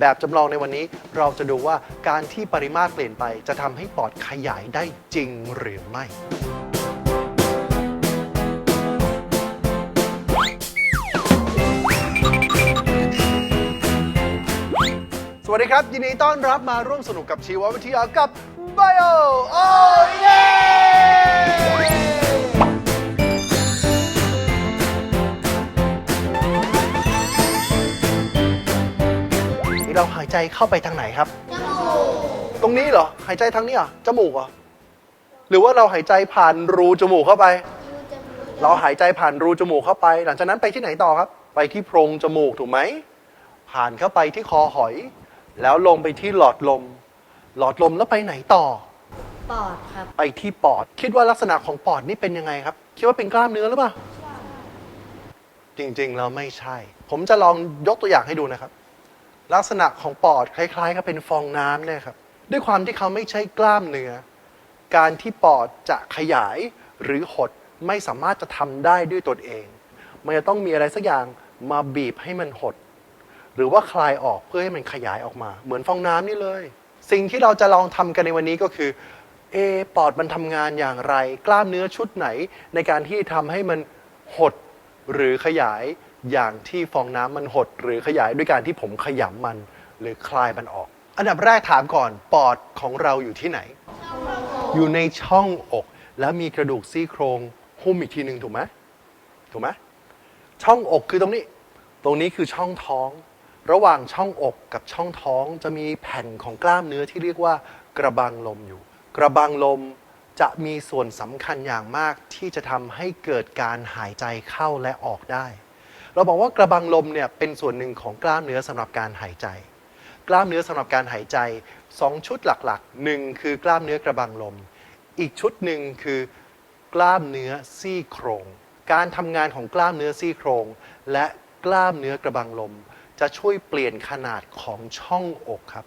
แบบจำลองในวันนี้เราจะดูว่าการที่ปริมาตรเปลี่ยนไป จะทำให้ปอดขยายได้จริงหรือไม่ สวัสดีครับ ยินดีต้อนรับมาร่วมสนุกกับชีววิทยากับ Bio โอ้เย้ เราหายใจเข้าไปทางไหนครับตรงนี้เหรอ หายใจทางนี้เหรอ จมูกเหรอ หรือว่าเราหายใจผ่านรูจมูกเข้าไปเราหายใจผ่านรูจมูกเข้าไป หลังจากนั้นไปที่ไหนต่อครับ ไปที่โพรงจมูกถูกไหม ผ่านเข้าไปที่คอหอย แล้วลงไปที่หลอดลม หลอดลมแล้วไปไหนต่อ ปอดครับ ไปที่ปอด คิดว่าลักษณะของปอดนี่เป็นยังไงครับ คิดว่าเป็นกล้ามเนื้อหรือเปล่า จริงๆแล้วไม่ใช่ ผมจะลองยกตัวอย่างให้ดูนะครับ ลักษณะของปอดคล้ายๆกับเป็นฟองน้ำเนี่ยครับด้วยความที่เขาไม่ใช่กล้ามเนื้อการที่ปอดจะขยายหรือหดไม่สามารถจะทำได้ด้วยตนเอง มันจะต้องมีอะไรสักอย่างมาบีบให้มันหด หรือว่าคลายออกเพื่อให้มันขยายออกมา เหมือนฟองน้ำนี่เลย สิ่งที่เราจะลองทำกันในวันนี้ก็คือเอปอดมันทำงานอย่างไร กล้ามเนื้อชุดไหน ในการที่ทำให้มันหดหรือขยาย อย่างที่ฟองน้ำมันหด หรือขยายด้วยการที่ผมขยำมันหรือคลายมันออก อันดับแรกถามก่อนปอดของเราอยู่ที่ไหน อยู่ในช่องอก แล้วมีกระดูกซี่โครงหุ้มอีกทีหนึ่งถูกไหมถูกไหมช่องอกคือตรงนี้ ตรงนี้คือช่องท้อง ระหว่างช่องอกกับช่องท้องจะมีแผ่นของกล้ามเนื้อที่เรียกว่ากระบังลมอยู่ กระบังลมจะมีส่วนสำคัญอย่างมากที่จะทำให้เกิดการหายใจเข้าและออกได้ เราบอกว่ากระบังลมเนี่ยเป็นส่วนหนึ่งของกล้ามเนื้อสำหรับการหายใจ กล้ามเนื้อสำหรับการหายใจ 2 ชุดหลักๆหนึ่งคือกล้ามเนื้อกระบังลม อีกชุดหนึ่งคือกล้ามเนื้อซี่โครง การทำงานของกล้ามเนื้อซี่โครง และกล้ามเนื้อกระบังลม จะช่วยเปลี่ยนขนาดของช่องอกครับ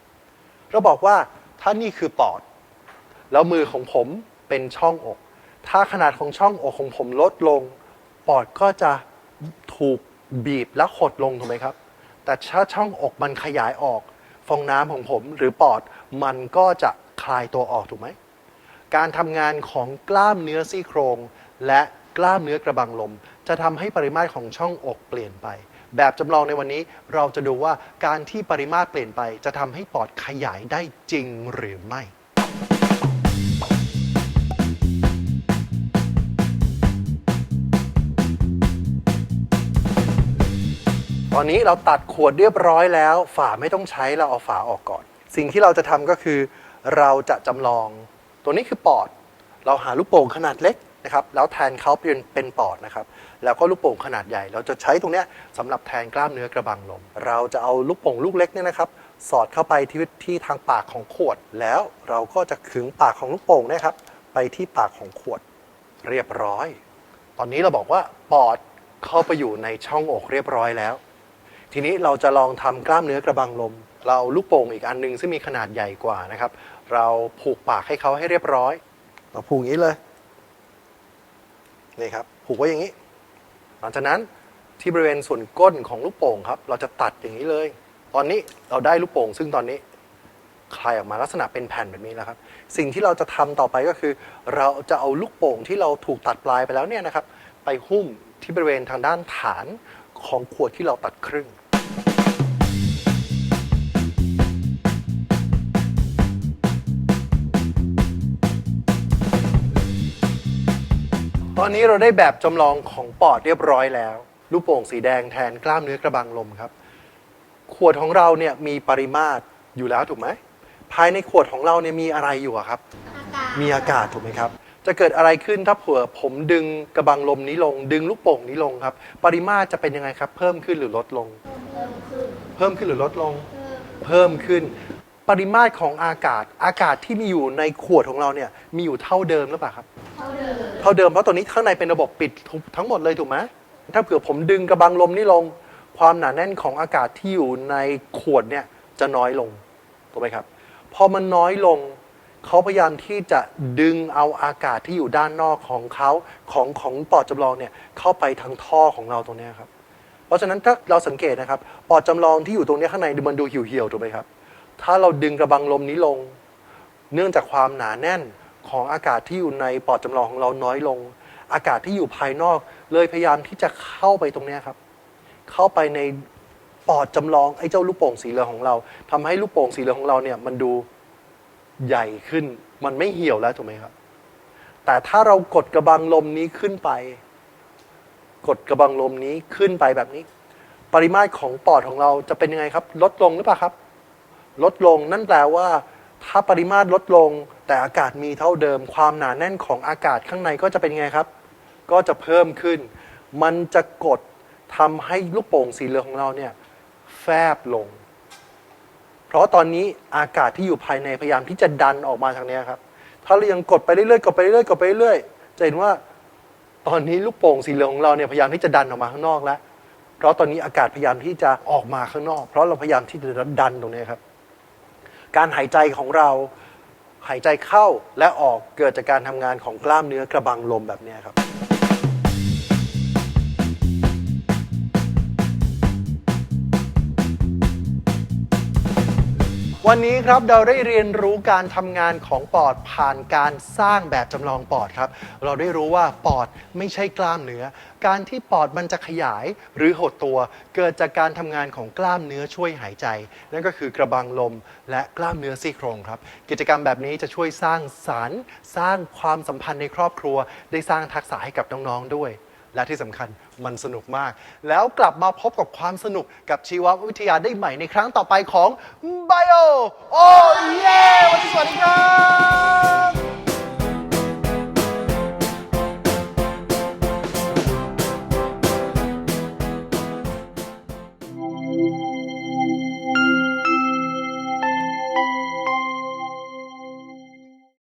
เราบอกว่าถ้านี่คือปอด แล้วมือของผมเป็นช่องอก ถ้าขนาดของช่องอกของผมลดลง ปอดก็จะถูก บีบและหดลงถูกไหมครับ แต่ถ้าช่องอกมันขยายออก ฟองน้ำของผมหรือปอดมันก็จะคลายตัวออกถูกไหม การทำงานของกล้ามเนื้อซี่โครง และกล้ามเนื้อกระบังลม จะทำให้ปริมาตรของช่องอกเปลี่ยนไป แบบจำลองในวันนี้เราจะดูว่าการที่ปริมาตรเปลี่ยนไป จะทำให้ปอดขยายได้จริงหรือไม่ อนนี้เราตัดขวดเรียบร้อยแล้ว ฝาไม่ต้องใช้เราเอาฝาออกก่อน สิ่งที่เราจะทำก็คือ เราจะจำลอง ตัวนี้คือปอด เราหาลูกโป่งขนาดเล็กนะครับ แล้วแทนเขาเป็นเป็นปอดนะครับ แล้วก็ลูกโป่งขนาดใหญ่ เราจะใช้ตรงเนี้ยสำหรับแทนกล้ามเนื้อกระบังลม เราจะเอาลูกโป่งลูกเล็กเนี่ยนะครับ สอดเข้าไปที่ที่ทางปากของขวด แล้วเราก็จะขึงปากของลูกโป่งนะครับ ไปที่ปากของขวดเรียบร้อย ตอนนี้เราบอกว่าปอดเข้าไปอยู่ในช่องอกเรียบร้อยแล้ว ทีนี้เราจะลองทำกล้ามเนื้อกระบังลม เราลูกโป่งอีกอันหนึงซึ่งมีขนาดใหญ่กว่านะครับ เราผูกปากให้เขาให้เรียบร้อย เราผูกอย่างนี้เลยนี่ครับผูกไว้อย่างนี้ หลังจากนั้นที่บริเวณส่วนก้นของลูกโป่งครับ เราจะตัดอย่างนี้เลย ตอนนี้เราได้ลูกโป่ง ซึ่งตอนนี้คลายออกมาลักษณะเป็นแผ่นแบบนี้แล้วครับ สิ่งที่เราจะทำต่อไปก็คือ เราจะเอาลูกโป่งที่เราถูกตัดปลายไปแล้วเนี่ยนะครับ ไปหุ้มที่บริเวณทางด้านฐาน ของขวดที่เราตัดครึ่ง ตอนนี้เราได้แบบจำลองของปอดเรียบร้อยแล้ว ลูกโป่งสีแดงแทนกล้ามเนื้อกระบังลมครับ ขวดของเราเนี่ยมีปริมาตรอยู่แล้วถูกไหม ภายในขวดของเราเนี่ยมีอะไรอยู่อะครับอากาศมีอากาศถูกไหมครับ จะเกิดอะไรขึ้นถ้าเผื่อผมดึงกระบังลมนี้ลง ดึงลูกโป่งนี้ลงครับ ปริมาตรจะเป็นยังไงครับ เพิ่มขึ้นหรือลดลง เพิ่มขึ้นเพิ่มขึ้นหรือลดลงเพิ่มเพิ่มขึ้น ปริมาตรของอากาศ อากาศที่มีอยู่ในขวดของเราเนี่ย มีอยู่เท่าเดิมหรือเปล่าครับ เท่าเดิม เท่าเดิมเพราะตัวนี้ข้างในเป็นระบบปิดทั้งหมดเลยถูกไหมถ้าเผื่อผมดึงกระบังลมนี่ลง ความหนาแน่นของอากาศที่อยู่ในขวดเนี่ยจะน้อยลงถูกไหมครับ พอมันน้อยลง เขาพยายามที่จะดึงเอาอากาศที่อยู่ด้านนอกของเขาของของปอดจำลองเนี่ยเข้าไปทางท่อของเราตรงนี้ครับ เพราะฉะนั้นถ้าเราสังเกตนะครับปอดจำลองที่อยู่ตรงนี้ข้างในมันดูเหี่ยวๆถูกไหมครับ ถ้าเราดึงกระบังลมนี้ลง เนื่องจากความหนาแน่นของอากาศที่อยู่ในปอดจำลองของเราน้อยลง อากาศที่อยู่ภายนอก เลยพยายามที่จะเข้าไปตรงนี้ครับ เข้าไปในปอดจำลองไอ้เจ้าลูกโป่งสีเหลืองของเราทำให้ลูกโป่งสีเหลืองของเราเนี่ยมันดู ใหญ่ขึ้น มันไม่เหี่ยวแล้วถูกไหมครับ แต่ถ้าเรากดกระบังลมนี้ขึ้นไป กดกระบังลมนี้ขึ้นไปแบบนี้ ปริมาตรของปอดของเราจะเป็นยังไงครับ ลดลงหรือเปล่าครับ ลดลงนั่นแปลว่า ถ้าปริมาตรลดลง แต่อากาศมีเท่าเดิม ความหนาแน่นของอากาศข้างในก็จะเป็นยังไงครับ ก็จะเพิ่มขึ้น มันจะกดทำให้ลูกโป่งสีเหลืองของเราเนี่ยแฟบลง เพราะตอนนี้อากาศที่อยู่ภายในพยายามที่จะดันออกมาทางเนี้ยครับ ถ้าเรายังกดไปเรื่อยๆกดไปเรื่อยๆกดไปเรื่อยๆจะเห็นว่าตอนนี้ลูกโป่งสีเหลืองของเราเนี่ยพยายามที่จะดันออกมาข้างนอกแล้ว เพราะตอนนี้อากาศพยายามที่จะออกมาข้างนอก เพราะเราพยายามที่จะดันตรงนี้ครับ การหายใจของเราหายใจเข้าและออกเกิดจากการทำงานของกล้ามเนื้อกระบังลมแบบเนี้ยครับ วันนี้ครับเราได้เรียนรู้การทำงานของปอดผ่านการสร้างแบบจำลองปอดครับ เราได้รู้ว่าปอดไม่ใช่กล้ามเนื้อ การที่ปอดมันจะขยายหรือหดตัว เกิดจากการทำงานของกล้ามเนื้อช่วยหายใจ นั่นก็คือกระบังลมและกล้ามเนื้อซี่โครงครับ กิจกรรมแบบนี้จะช่วยสร้างสารรค์ สร้างความสัมพันธ์ในครอบครัว ได้สร้างทักษะให้กับน้องๆด้วย และที่สำคัญมันสนุกมาก แล้วกลับมาพบกับความสนุกกับชีววิทยาได้ใหม่ในครั้งต่อไปของ Bio โอ้เย่วันนี้สวัสดีครับ